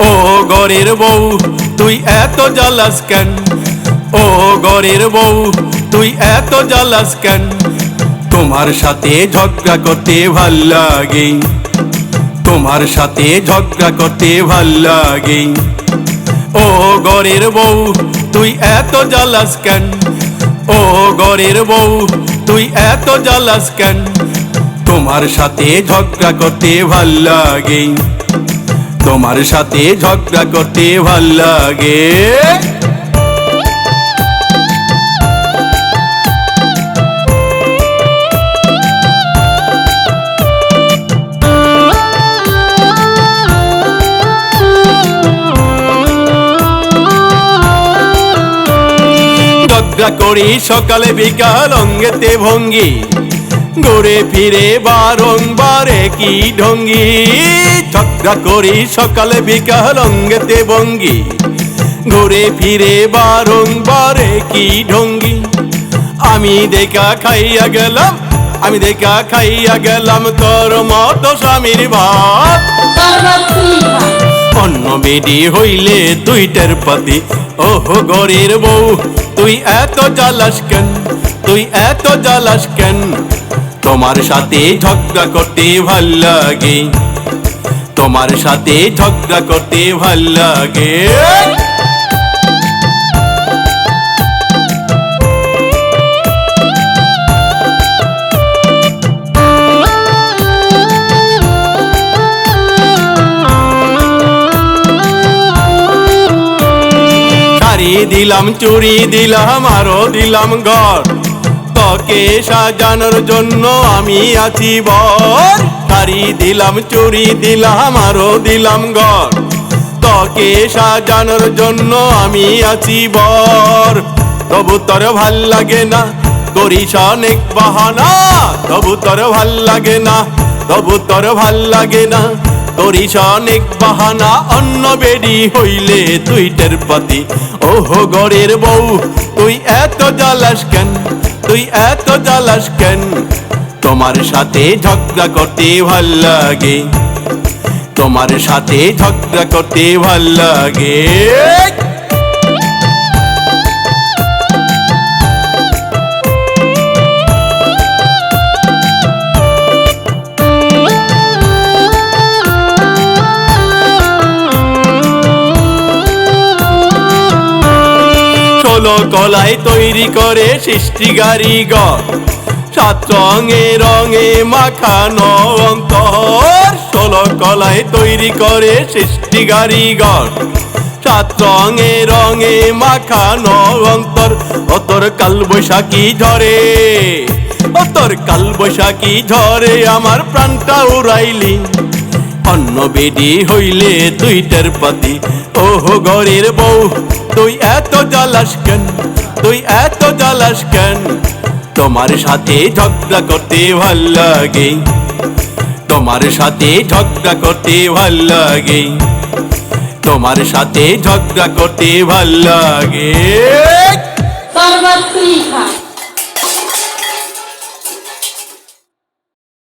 ও গরের বউ, তুই এত জ্বালাস কেন? ও গরের বউ, তুই এত জ্বালাস কেন? তোমার সাথে ঝগড়া করতে ভালো লাগে। তোমার সাথে ঝগড়া করতে ভালো লাগে। ও গরের বউ, তুই এত জ্বালাস কেন? ও গরের বউ, তুই এত জ্বালাস কেন? তোমার সাথে ঝগড়া করতে ভালো লাগে। তোমার সাথে ঝগড়া করতে ভালো লাগে। করি সকালে বিকাল অঙ্গেতে ভঙ্গি। ঘুরে ফিরে বারংবারে কি ঢঙ্গি। ঝগড়া করি, সকালে বিকাল অঙ্গেতে ভঙ্গি। ঘুরে ফিরে বারংবারে কি ঢঙ্গি। আমি দেখা খাইয়া গেলাম, আমি দেখা খাইয়া গেলাম তোর মতো স্বামীর অন্য বেডি হইলে তুইটার পাতি। ওহো, গরের বউ, তুই এত জ্বালাস কেন? তুই এত জ্বালাস কেন? তোমার সাথে ঝগড়া করতে ভালো লাগে। তোমার সাথে ঝগড়া করতে ভালো লাগে। শাড়ি দিলাম, চুড়ি দিলাম, আরও দিলাম ঘর তোকে সাজানোর জন্য আমি আছি বর। শাড়ি দিলাম, চুরি দিলাম, আরও দিলাম ঘর তোকে সাজানোর জন্য আমি আছি বর। তবু তোর ভালো লাগে না করিস অনেক বাহানা। তবু তোর ভালো লাগে না, তবু তোর ভালো লাগে না করিস অনেক বাহানা। অন্য বেডি হইলে তুই টের পাতি। ওহো, গড়ের বউ, তুই এত জ্বালাস কেন? তুই এত জ্বালাস কেন? তোমার সাথে ঝগড়া করতে ভালো লাগে। তোমার সাথে ঝগড়া করতে ভালো লাগে। কলায় তৈরি করে সৃষ্টি কারিগর সাত রঙে মাখানো অন্তর, ষোলো কলায় তৈরি করে সৃষ্টি কারিগর। সাত রঙে রঙে মাখানো অন্তর, অতর কাল বৈশাখী ঝরে। অতর কাল বৈশাখী ঝরে, আমার প্রাণটা উড়াইলি। অন্য বেডি হইলে তুই টের পাতি। ওহো ঘরের বউ, তুই এত জ্বালাস কেন? তুই এত জ্বালাস কেন? তোমার সাথে ঝগড়া করতে ভালো লাগে। তোমার সাথে ঝগড়া করতে ভালো লাগে। তোমার সাথে ঝগড়া করতে ভালো লাগে।